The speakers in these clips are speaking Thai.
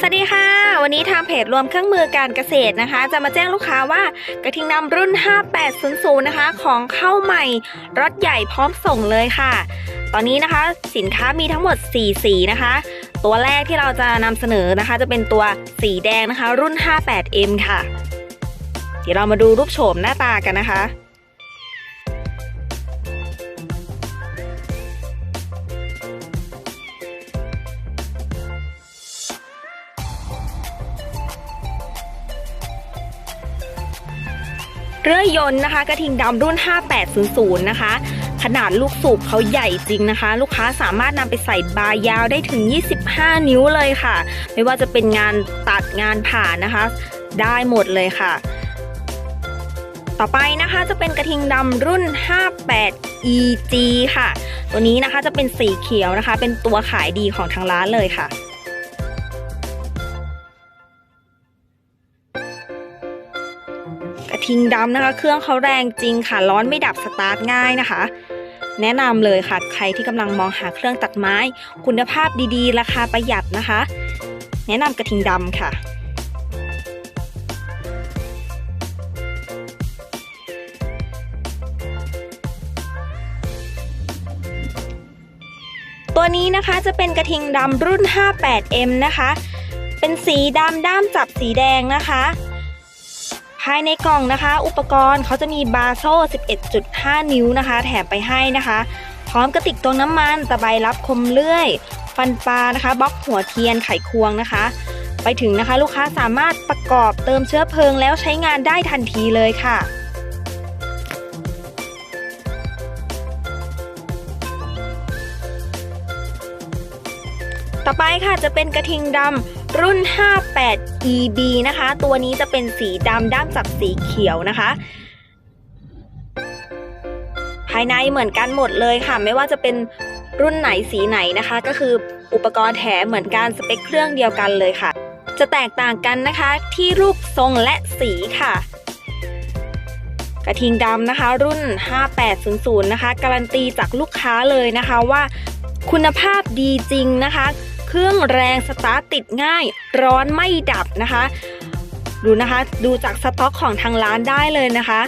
สวัสดีค่ะ วันนี้ทางเพจรวมเครื่องมือการเกษตรนะคะ จะมาแจ้งลูกค้าว่ากระทิงดำรุ่น 5800 นะคะ ของเข้าใหม่รถใหญ่พร้อมส่งเลยค่ะ ตอนนี้นะคะสินค้ามีทั้งหมด 4 สีนะคะ ตัวแรกที่เราจะนำเสนอนะคะ จะเป็นตัวสีแดงนะคะ รุ่น 58M ค่ะ เดี๋ยวเรามาดูรูปโฉมหน้าตากันนะคะ เรือยนต์นะคะ กระทิงดำรุ่น 5800 นะคะ ขนาดลูกสูบเขาใหญ่จริงนะคะ ลูกค้าสามารถนำไปใส่บาร์ยาวได้ถึง 25 นิ้วเลยค่ะ ไม่ว่าจะเป็นงานตัดงานผ่านนะคะ ได้หมดเลยค่ะ ต่อไปนะคะจะเป็นกระทิงดำรุ่น 58 EG ค่ะ ตัวนี้นะคะจะเป็นสีเขียวนะคะ เป็นตัวขายดีของทางร้านเลยค่ะ กระทิงดำนะคะ เครื่องเขาแรงจริงค่ะ ร้อนไม่ดับสตาร์ทง่ายนะคะ แนะนำเลยค่ะ ใครที่กำลังมองหาเครื่องตัดไม้ คุณภาพดีๆ ราคาประหยัดนะคะ แนะนำกระทิงดำค่ะตัวนี้นะคะจะเป็นกระทิงดำรุ่น 58M นะคะ เป็นสีดำด้ามจับสีแดงนะคะายในกล่องนะคะ อุปกรณ์เขาจะมีบาโซ่ 11.5 นิ้วนะคะ แถมไปให้นะคะ พร้อมกระติกตวงน้ำมันตะไบรับคมเลื่อย ฟันปลานะคะบล็อกหัวเทียนไขควงนะคะ ไปถึงนะคะลูกค้าสามารถประกอบเติมเชื้อเพลิงแล้วใช้งานได้ทันทีเลยค่ะต่อไปค่ะจะเป็นกระทิงดำ รุ่น 58 EB นะคะ ตัวนี้จะเป็นสีดำด้ามจับสีเขียวนะคะ ภายในเหมือนกันหมดเลยค่ะ ไม่ว่าจะเป็นรุ่นไหนสีไหนนะคะ ก็คืออุปกรณ์แถมเหมือนกันสเปคเครื่องเดียวกันเลยค่ะ จะแตกต่างกันนะคะที่รูปทรงและสีค่ะกระทิงดำนะคะ รุ่น 5800 นะคะ การันตีจากลูกค้าเลยนะคะว่าคุณภาพดีจริงนะคะ เครื่องแรงสตาร์ทติดง่าย ร้อนไม่ดับนะคะ ดูนะคะดูจากสต็อกของทางร้านได้เลยนะคะ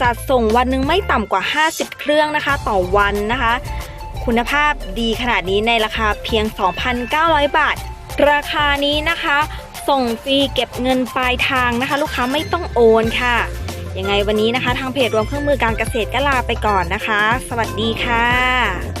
จัดส่งวันหนึ่งไม่ต่ำกว่า 50 เครื่องนะคะ ต่อวันนะคะ คุณภาพดีขนาดนี้ในราคาเพียง 2,900 บาท ราคานี้นะคะส่งฟรีเก็บเงินปลายทางนะคะ ลูกค้าไม่ต้องโอนค่ะยังไงวันนี้นะคะ ทางเพจรวมเครื่องมือการเกษตรก็ลาไปก่อนนะคะ สวัสดีค่ะ